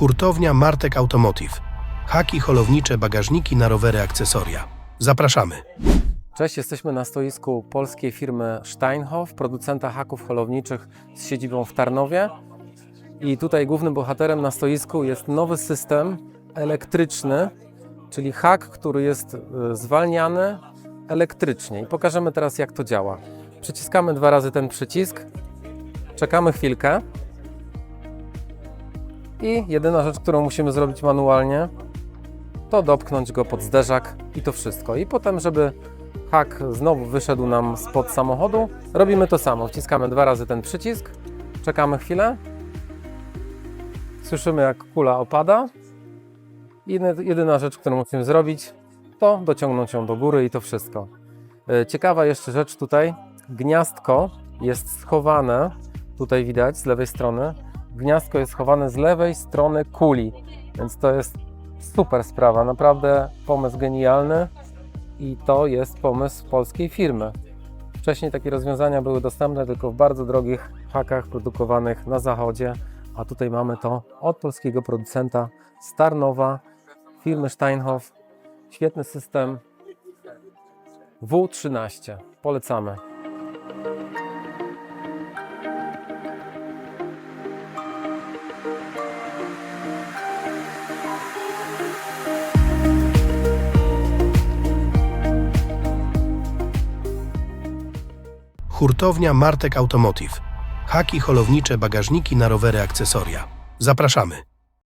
Hurtownia Martek Automotive. Haki holownicze, bagażniki na rowery, akcesoria. Zapraszamy. Cześć, jesteśmy na stoisku polskiej firmy Steinhoff, producenta haków holowniczych z siedzibą w Tarnowie. I tutaj głównym bohaterem na stoisku jest nowy system elektryczny, czyli hak, który jest y, zwalniany elektrycznie. I pokażemy teraz, jak to działa. Przyciskamy dwa razy ten przycisk, czekamy chwilkę. I jedyna rzecz, którą musimy zrobić manualnie, to dopchnąć go pod zderzak i to wszystko. I potem, żeby hak znowu wyszedł nam spod samochodu, robimy to samo. Wciskamy dwa razy ten przycisk, czekamy chwilę, słyszymy jak kula opada. Jedyna rzecz, którą musimy zrobić, to dociągnąć ją do góry i to wszystko. E, Ciekawa jeszcze rzecz tutaj, gniazdko jest schowane, tutaj widać z lewej strony, gniazdko jest schowane z lewej strony kuli, więc to jest super sprawa, naprawdę pomysł genialny i to jest pomysł polskiej firmy. Wcześniej takie rozwiązania były dostępne tylko w bardzo drogich hakach produkowanych na zachodzie, a tutaj mamy to od polskiego producenta Starnowa, firmy Steinhoff. Świetny system W13. Polecamy. Hurtownia Martek Automotive. Haki holownicze, bagażniki na rowery, akcesoria. Zapraszamy.